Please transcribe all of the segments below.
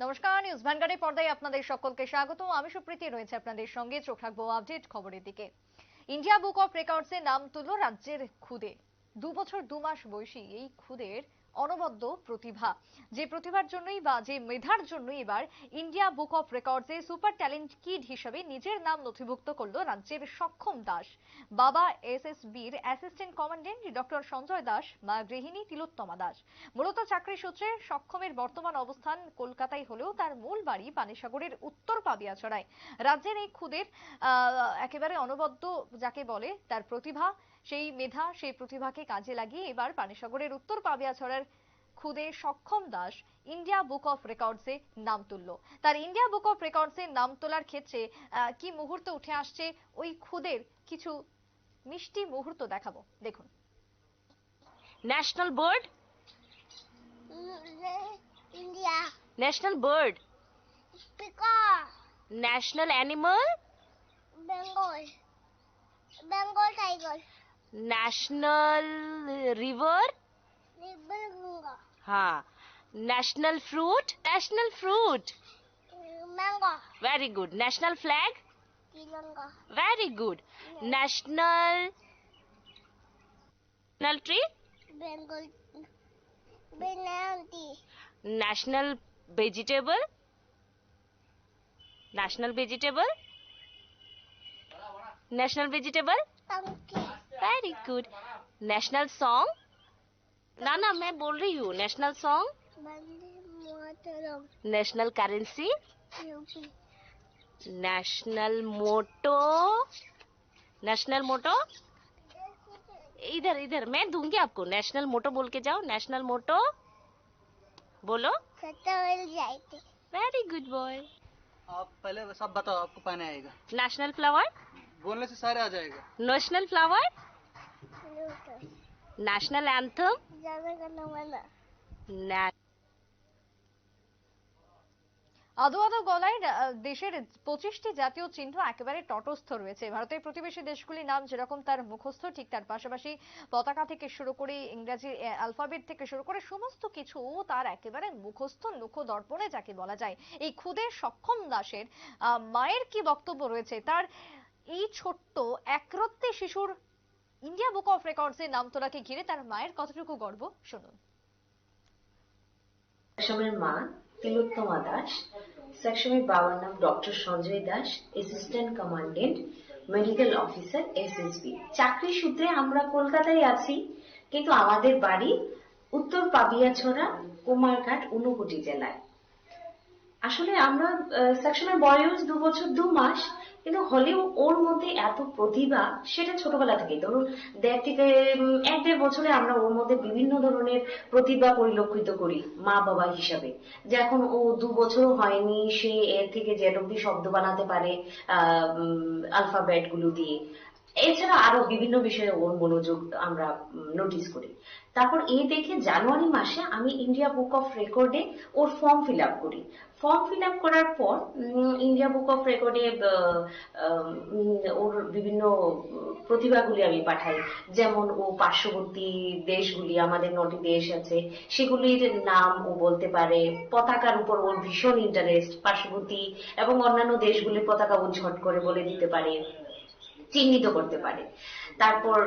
নমস্কার, নিউজ ভ্যানগার্ডের পর্দায় আপনাদের সকলকে স্বাগত। আমি সুপ্রীতি, রয়েছে আপনাদের সঙ্গে। চোখ রাখব আপডেট খবরের দিকে। ইন্ডিয়া বুক অফ রেকর্ডসে নাম তুলল রাজ্যের খুদে। দু বছর দু মাস বয়সী এই খুদের অনবদ্য প্রতিভা। যে প্রতিভার জন্যই বা যে মেধার জন্যই এবার ইন্ডিয়া বুক অফ রেকর্ডসে সুপার ট্যালেন্ট কিড হিসেবে নিজের নাম নথিভুক্ত করল রাজ্যের সক্ষম দাস। বাবা এসএসবির assistant commandant doctor Sanjay Das, মা গৃহিণী তিলোত্তমা দাস। মূলত চাকরি সূত্রে সক্ষমের বর্তমান অবস্থান কলকাতায় হলেও তার মূল বাড়ি পানিসাগরের উত্তর পাবিয়াছড়ায় রাজ্যের এই খুদের একেবারে অনবদ্য যাকে বলে তার প্রতিভা সেই মেধা সেই প্রতিভাকে কাজে লাগিয়ে এবার পানিসাগরের উত্তর পাবিয়াছড়ার খুদে Saksham Das India book of রেকর্ডসে নাম তুলল তার ইন্ডিয়া বুক অফ রেকর্ডসে নাম তোলার ক্ষেত্রে কি মুহূর্ত উঠে আসছে ওই খুদের কিছু মিষ্টি মুহূর্ত দেখাবো দেখুন National bird? India. National bird. Peacock. National animal? Bengal. Bengal tiger. National river हाँ. National fruit national fruit very good national flag very good national national tree national vegetable national vegetable national vegetable very good national song ना ना मैं बोल रही हूँ national song national currency national motto national motto इधर इधर मैं दूँगी आपको। नेशनल मोटो बोल के जाओ। नेशनल मोटो बोलो। वेरी गुड बॉय आप पहले सब बताओ आपको पाने आएगा। नेशनल फ्लावर बोलने से सारे आ जाएगा। नेशनल फ्लावर ন্যাশনাল অ্যান্থম আদৌ আদৌ গলায় দেশের পঁচিশটি জাতীয় চিহ্ন একেবারে তটস্থ রয়েছে। ভারতের প্রতিবেশী দেশগুলির নাম যেরকম তার মুখস্থ, ঠিক তার পাশাপাশি পতাকা থেকে শুরু করে ইংরাজি অ্যালফাবেট থেকে শুরু করে সমস্ত কিছু তার একেবারে মুখস্থ লক্ষ্য দর্পণে যাকে বলা যায়। এই খুদে সক্ষম দাসের মায়ের কি বক্তব্য রয়েছে? তার এই ছোট্ট একরত্তি শিশুর ইন্ডিয়া বুক অফ রেকর্ডসের নাম তোলাকে ঘিরে তার মায়ের কতটুকু গর্ব, শুনুন। সেকশনের মা, তিলোত্তমা দাস, সেকশনের বাবার নাম doctor Sanjay Das assistant commandant medical officer SSB চাকরি সূত্রে আমরা কলকাতায় আছি, কিন্তু আমাদের বাড়ি উত্তর পাবিয়াছড়া কুমারঘাট, ঊনকোটি জেলায়। আসলে আমরা সেকশনের বয়স দু বছর দু মাস কিন্তু হলেও ওর মধ্যে এত প্রতিভা, সেটা ছোটবেলা থেকেই। ধরুন, দেড় থেকে এক দেড় বছরে আমরা ওর মধ্যে বিভিন্ন ধরনের প্রতিভা পরিলক্ষিত করি, মা বাবা হিসাবে। যে এখন ও দু বছরও হয়নি, সে এর থেকে জেড অব্দি শব্দ বানাতে পারে আলফাবেটগুলো দিয়ে। এছাড়া আরও বিভিন্ন বিষয়ে ওর মনোযোগ আমরা নোটিস করি। তারপর এই দেখে জানুয়ারি মাসে আমি ইন্ডিয়া বুক অফ রেকর্ডে ওর ফর্ম ফিল আপ করি। ফর্ম ফিল আপ করার পর ইন্ডিয়া বুক অফ রেকর্ডে ওর বিভিন্ন প্রতিভাগুলি আমি পাঠাই। যেমন ও পার্শ্ববর্তী দেশগুলি, আমাদের নটি দেশ আছে, সেগুলির নাম ও বলতে পারে। পতাকার উপর ওর ভীষণ ইন্টারেস্ট পার্শ্ববর্তী এবং অন্যান্য দেশগুলির পতাকা ও ঝট করে বলে দিতে পারে। চিহ্নিত করতে পারে। তারপর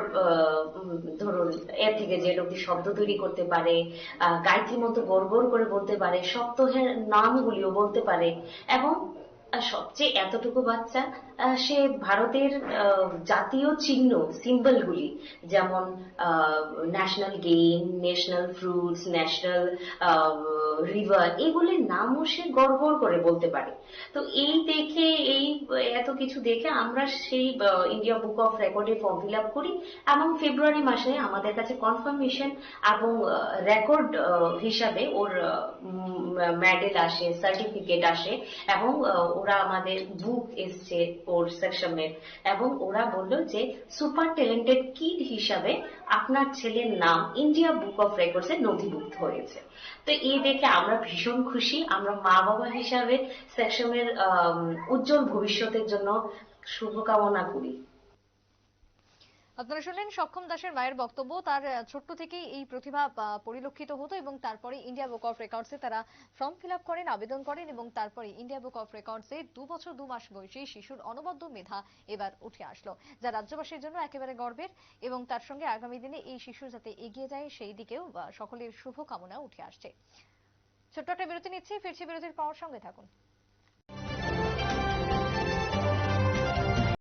ধরুন, এর থেকে যে লোকটি শব্দ তৈরি করতে পারে গায়ত্রীর মতো গড় গড় করে বলতে পারে, সপ্তাহের নামগুলিও বলতে পারে এবং সবচেয়ে এতটুকু বাচ্চা সে ভারতের জাতীয় চিহ্ন, সিম্বলগুলি, যেমন national game national fruits, national river, এগুলির নামও সে গড় গড় করে বলতে পারে। তো এই দেখে, এই এত কিছু দেখে আমরা সেই ইন্ডিয়া বুক অফ রেকর্ডে ফর্ম ফিল আপ করি এবং ফেব্রুয়ারি মাসে আমাদের কাছে কনফার্মেশন এবং রেকর্ড হিসাবে ওর মেডেল আসে সার্টিফিকেট আসে এবং ওরা আমাদের বুক এসছে ওর সেকশনের এবং ওরা বলল যে সুপার ট্যালেন্টেড কিড হিসাবে আপনার ছেলের নাম ইন্ডিয়া বুক অফ রেকর্ডসে নথিভুক্ত হয়েছে। তো এই দেখে আমরা ভীষণ খুশি, আমরা মা বাবা হিসাবে সেকশনের উজ্জ্বল ভবিষ্যতের জন্য শুভকামনা করি। আপনারা শুনলেন সক্ষম দাসের মায়ের বক্তব্য। তার ছোট্ট থেকেই এই প্রতিভা পরিলক্ষিত হতো এবং তারপরে ইন্ডিয়া বুক অফ রেকর্ডসে তারা ফর্ম ফিল করেন, আবেদন করেন এবং তারপরে ইন্ডিয়া বুক অফ রেকর্ডসে দু বছর, দু মাস বয়সী শিশুর অনবদ্য মেধা এবার উঠে আসলো, যা রাজ্যবাসীর জন্য একেবারে গর্বের এবং তার সঙ্গে আগামী দিনে এই শিশু যাতে এগিয়ে যায় সেই দিকেও সকলের শুভকামনা উঠে আসছে। ছোট্ট একটা বিরতি নিচ্ছি, ফিরছি বিরতির পর সঙ্গে থাকুন।